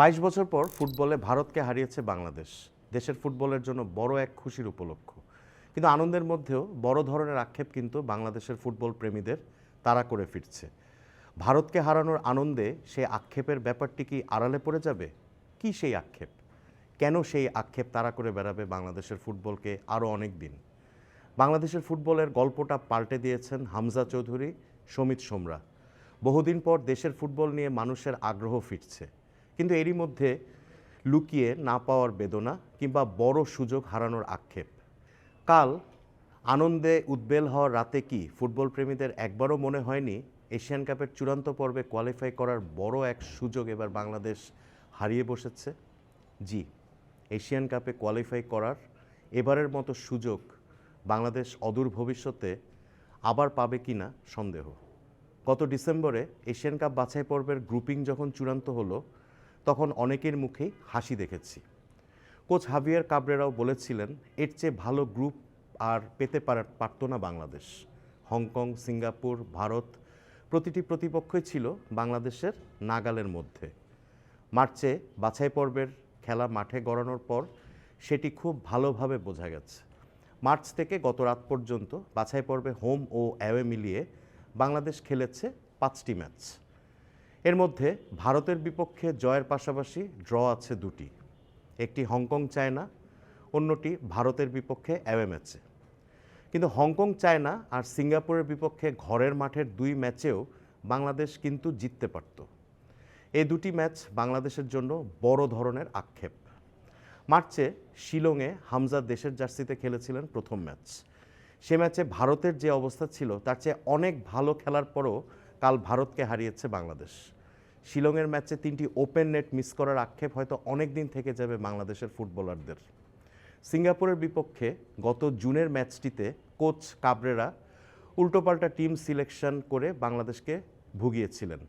বাইশ বছর পর ফুটবলে ভারতকে হারিয়েছে বাংলাদেশ। দেশের ফুটবলের জন্য বড় এক খুশির উপলক্ষ। কিন্তু আনন্দের মধ্যেও বড় ধরনের আক্ষেপ কিন্তু বাংলাদেশের ফুটবল প্রেমীদের তাড়া করে ফিরছে। ভারতকে হারানোর আনন্দে সেই আক্ষেপের ব্যাপারটি কি আড়ালে পড়ে যাবে? কি সেই আক্ষেপ? কেন সেই আক্ষেপ তাড়া করে বেড়াবে বাংলাদেশের ফুটবলকে আরও অনেক দিন? বাংলাদেশের ফুটবলের গল্পটা পাল্টে দিয়েছেন হামজা চৌধুরী, সমিত সোমরা। বহুদিন পর দেশের ফুটবল নিয়ে মানুষের আগ্রহ ফিরছে। কিন্তু এরই মধ্যে লুকিয়ে না পাওয়ার বেদনা কিংবা বড় সুযোগ হারানোর আক্ষেপ। কাল আনন্দে উদ্বেল হওয়ার রাতে কি ফুটবল প্রেমীদের একবারও মনে হয়নি এশিয়ান কাপের চূড়ান্ত পর্বে কোয়ালিফাই করার বড় এক সুযোগ এবার বাংলাদেশ হারিয়ে বসেছে? জি, এশিয়ান কাপে কোয়ালিফাই করার এবারের মতো সুযোগ বাংলাদেশ অদূর ভবিষ্যতে আবার পাবে কি না সন্দেহ। গত ডিসেম্বরে এশিয়ান কাপ বাছাই পর্বের গ্রুপিং যখন চূড়ান্ত হলো তখন অনেকের মুখেই হাসি দেখেছি। কোচ হাভিয়ার কাবরেরাও বলেছিলেন, এর চেয়ে ভালো গ্রুপ আর পেতে পারত না বাংলাদেশ। হংকং, সিঙ্গাপুর, ভারত প্রতিটি প্রতিপক্ষই ছিল বাংলাদেশের নাগালের মধ্যে। মার্চে বাছাই পর্বের খেলা মাঠে গড়ানোর পর সেটি খুব ভালোভাবে বোঝা গেছে। মার্চ থেকে গত রাত পর্যন্ত বাছাই পর্বে হোম ও অ্যাওয়ে মিলিয়ে বাংলাদেশ খেলেছে পাঁচটি ম্যাচ। এর মধ্যে ভারতের বিপক্ষে জয়ের পাশাপাশি ড্র আছে দুটি। একটি হংকং, চায়না, অন্যটি ভারতের বিপক্ষে অ্যাওয়ে ম্যাচে কিন্তু হংকং, চায়না আর সিঙ্গাপুরের বিপক্ষে ঘরের মাঠের দুই ম্যাচেও বাংলাদেশ কিন্তু জিততে পারত। এই দুটি ম্যাচ বাংলাদেশের জন্য বড় ধরনের আক্ষেপ। মার্চে শিলংয়ে হামজা দেশের জার্সিতে খেলেছিলেন প্রথম ম্যাচ। সে ম্যাচে ভারতের যে অবস্থা ছিল, তার চেয়ে অনেক ভালো খেলার পরও কাল ভারতকে হারিয়েছে বাংলাদেশ। শিলংয়ের ম্যাচে তিনটি ওপেন নেট মিস করার আক্ষেপ হয়তো অনেক দিন থেকে যাবে বাংলাদেশের ফুটবলারদের। সিঙ্গাপুরের বিপক্ষে গত জুনের ম্যাচটিতে কোচ কাবরেরা উল্টোপাল্টা টিম সিলেকশন করে বাংলাদেশকে ভুগিয়েছিলেন।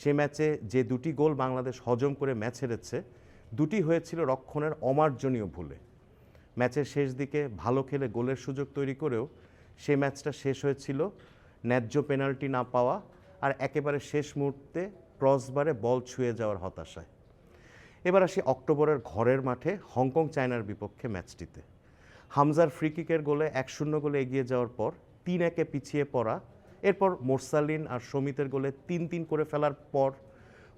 সে ম্যাচে যে দুটি গোল বাংলাদেশ হজম করে ম্যাচ হেরেছে, দুটি হয়েছিল রক্ষণের অমার্জনীয় ভুলে। ম্যাচের শেষ দিকে ভালো খেলে গোলের সুযোগ তৈরি করেও সে ম্যাচটা শেষ হয়েছিল, ন্যায্য পেনাল্টি না পাওয়া আর একেবারে শেষ মুহূর্তে ক্রসবারে বল ছুঁয়ে যাওয়ার হতাশায়। এবার আসি অক্টোবরের ঘরের মাঠে হংকং চায়নার বিপক্ষে ম্যাচটিতে। হামজার ফ্রি কিকের গোলে এক শূন্য গোলে এগিয়ে যাওয়ার পর তিন একে পিছিয়ে পড়া, এরপর মোরসালিন আর সমিতের গোলে তিন তিন করে ফেলার পর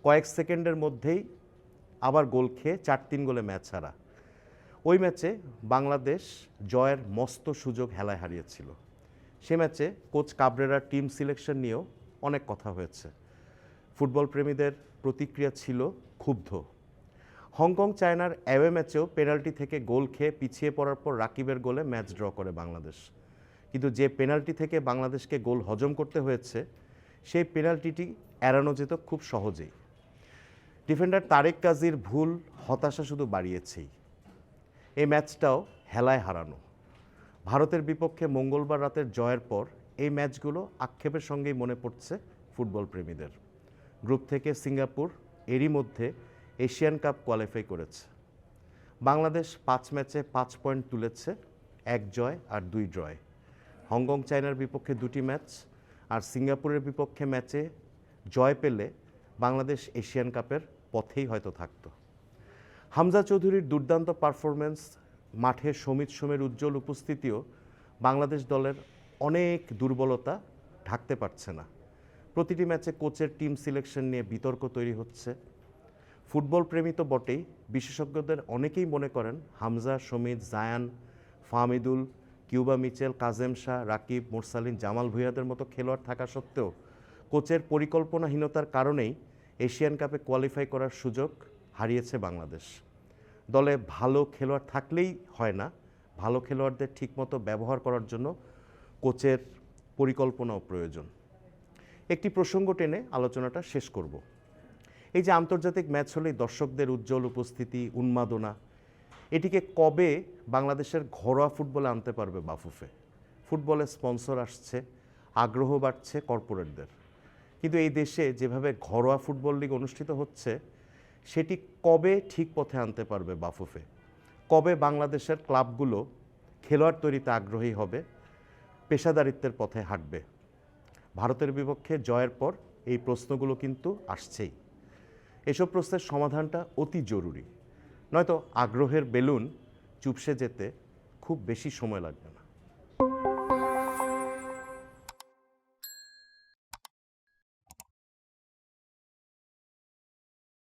কয়েক সেকেন্ডের মধ্যেই আবার গোল খেয়ে চার তিন গোলে ম্যাচ হারা। ওই ম্যাচে বাংলাদেশ জয়ের মস্ত সুযোগ হেলায় হারিয়েছিল। সে ম্যাচে কোচ কাবরেরার টিম সিলেকশন নিয়েও অনেক কথা হয়েছে। ফুটবল প্রেমীদের প্রতিক্রিয়া ছিল ক্ষুব্ধ। হংকং চায়নার অ্যাওয়ে ম্যাচেও পেনাল্টি থেকে গোল খেয়ে পিছিয়ে পড়ার পর রাকিবের গোলে ম্যাচ ড্র করে বাংলাদেশ। কিন্তু যে পেনাল্টি থেকে বাংলাদেশকে গোল হজম করতে হয়েছে, সেই পেনাল্টিটি এড়ানো যেত খুব সহজেই। ডিফেন্ডার তারেক কাজীর ভুল হতাশা শুধু বাড়িয়েছেই। এই ম্যাচটাও হেলায় হারানো। ভারতের বিপক্ষে মঙ্গলবার রাতের জয়ের পর এই ম্যাচগুলো আক্ষেপের সঙ্গেই মনে পড়ছে ফুটবল প্রেমীদের। গ্রুপ থেকে সিঙ্গাপুর, এরই মধ্যে এশিয়ান কাপ কোয়ালিফাই করেছে। বাংলাদেশ পাঁচ ম্যাচে পাঁচ পয়েন্ট তুলেছে, এক জয় আর দুই ড্রয়। হংকং চায়নার বিপক্ষে দুটি ম্যাচ আর সিঙ্গাপুরের বিপক্ষে ম্যাচে জয় পেলে বাংলাদেশ এশিয়ান কাপের পথেই হয়তো থাকত। হামজা চৌধুরীর দুর্দান্ত পারফরমেন্স মাঠে সমিত সোমের উজ্জ্বল উপস্থিতিও বাংলাদেশ দলের অনেক দুর্বলতা ঢাকতে পারছে না। প্রতিটি ম্যাচে কোচের টিম সিলেকশন নিয়ে বিতর্ক তৈরি হচ্ছে। ফুটবল প্রেমী তো বটেই। বিশেষজ্ঞদের অনেকেই মনে করেন হামজা সমিত জায়ান, ফাহমিদুল, কিউবা মিচেল, কাজেম শাহ, রাকিব, মোরসালিন, জামাল ভুইয়াদের মতো খেলোয়াড় থাকা সত্ত্বেও কোচের পরিকল্পনাহীনতার কারণেই এশিয়ান কাপে কোয়ালিফাই করার সুযোগ হারিয়েছে বাংলাদেশ। দলে ভালো খেলোয়াড় থাকলেই হয় না। ভালো খেলোয়াড়দের ঠিকমতো ব্যবহার করার জন্য কোচের পরিকল্পনাও প্রয়োজন। একটি প্রসঙ্গ টেনে আলোচনাটা শেষ করব। এই যে আন্তর্জাতিক ম্যাচ হলেই দর্শকদের উজ্জ্বল উপস্থিতি, উন্মাদনা, এটিকে কবে বাংলাদেশের ঘরোয়া ফুটবলে আনতে পারবে বাফুফে? ফুটবলে স্পন্সর আসছে, আগ্রহ বাড়ছে কর্পোরেটদের। কিন্তু এই দেশে যেভাবে ঘরোয়া ফুটবল লিগ অনুষ্ঠিত হচ্ছে, সেটি কবে ঠিক পথে আনতে পারবে বাফুফে? কবে বাংলাদেশের ক্লাবগুলো খেলোয়াড় তৈরিতে আগ্রহী হবে? পেশাদারিত্বের পথে হাঁটবে। ভারতের বিপক্ষে জয়ের পর এই প্রশ্নগুলো কিন্তু আসছেই। এসব প্রশ্নের সমাধানটা অতি জরুরি। নয়তো আগ্রহের বেলুন চুপসে যেতে খুব বেশি সময় লাগবে না।